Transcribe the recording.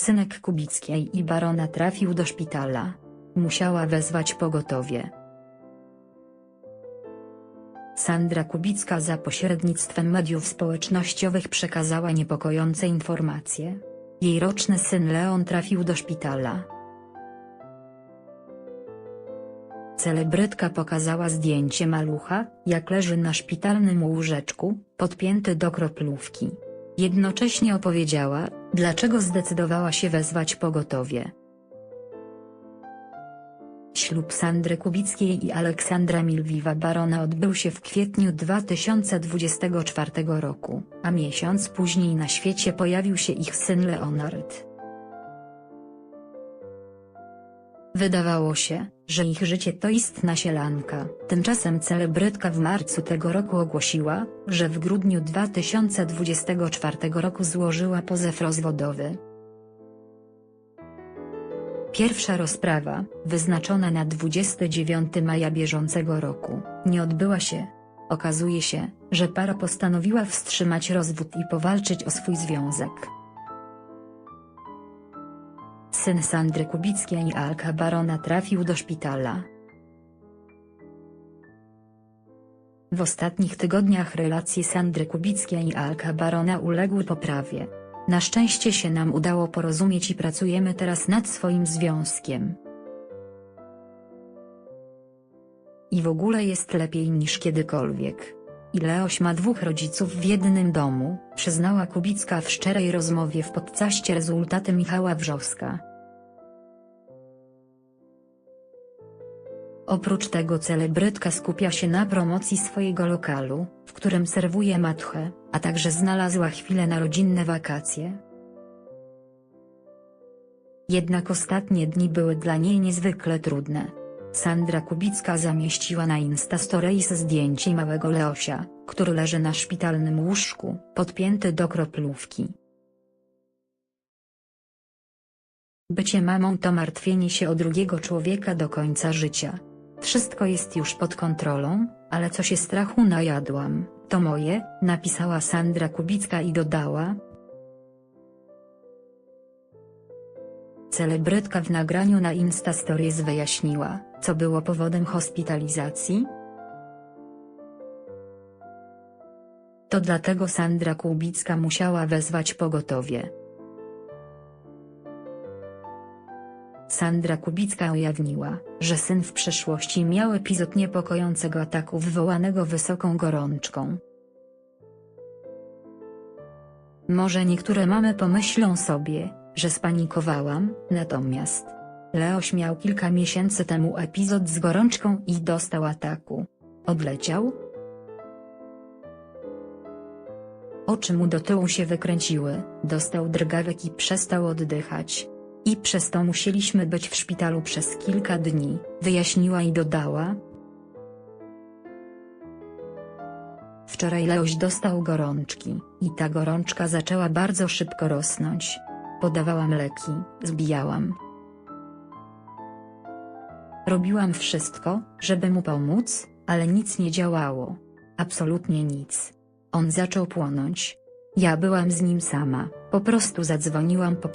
synek Kubickiej i barona trafił do szpitala. Musiała wezwać pogotowie. Sandra Kubicka za pośrednictwem mediów społecznościowych przekazała niepokojące informacje. Jej roczny syn Leon trafił do szpitala. Celebrytka pokazała zdjęcie malucha, jak leży na szpitalnym łóżeczku, podpięty do kroplówki. Jednocześnie opowiedziała, dlaczego zdecydowała się wezwać pogotowie. Ślub Sandry Kubickiej i Aleksandra Milwiwa Barona odbył się w kwietniu 2024 roku, a miesiąc później na świecie pojawił się ich syn Leonard. Wydawało się, że ich życie to istna sielanka, tymczasem celebrytka w marcu tego roku ogłosiła, że w grudniu 2024 roku złożyła pozew rozwodowy. Pierwsza rozprawa, wyznaczona na 29 maja bieżącego roku, nie odbyła się. Okazuje się, że para postanowiła wstrzymać rozwód i powalczyć o swój związek. Syn Sandry Kubickiej i Alka Barona trafił do szpitala. W ostatnich tygodniach relacje Sandry Kubickiej i Alka Barona uległy poprawie. Na szczęście się nam udało porozumieć i pracujemy teraz nad swoim związkiem. I w ogóle jest lepiej niż kiedykolwiek. I Leoś ma dwóch rodziców w jednym domu, przyznała Kubicka w szczerej rozmowie w podcaście Rezultaty Michała Wrzoska. Oprócz tego celebrytka skupia się na promocji swojego lokalu, w którym serwuje matchę, a także znalazła chwilę na rodzinne wakacje. Jednak ostatnie dni były dla niej niezwykle trudne. Sandra Kubicka zamieściła na Instastories zdjęcie małego Leosia, który leży na szpitalnym łóżku, podpięty do kroplówki. Bycie mamą to martwienie się o drugiego człowieka do końca życia. Wszystko jest już pod kontrolą, ale co się strachu najadłam, to moje, napisała Sandra Kubicka i dodała. Celebrytka w nagraniu na Instastories wyjaśniła, co było powodem hospitalizacji. To dlatego Sandra Kubicka musiała wezwać pogotowie. Sandra Kubicka ujawniła, że syn w przeszłości miał epizod niepokojącego ataku wywołanego wysoką gorączką. Może niektóre mamy pomyślą sobie, że spanikowałam, natomiast Leoś miał kilka miesięcy temu epizod z gorączką i dostał ataku. Odleciał? Oczy mu do tyłu się wykręciły, dostał drgawek i przestał oddychać. I przez to musieliśmy być w szpitalu przez kilka dni, wyjaśniła i dodała. Wczoraj Leoś dostał gorączki, i ta gorączka zaczęła bardzo szybko rosnąć. Podawałam leki, zbijałam. Robiłam wszystko, żeby mu pomóc, ale nic nie działało. Absolutnie nic. On zaczął płonąć. Ja byłam z nim sama, po prostu zadzwoniłam po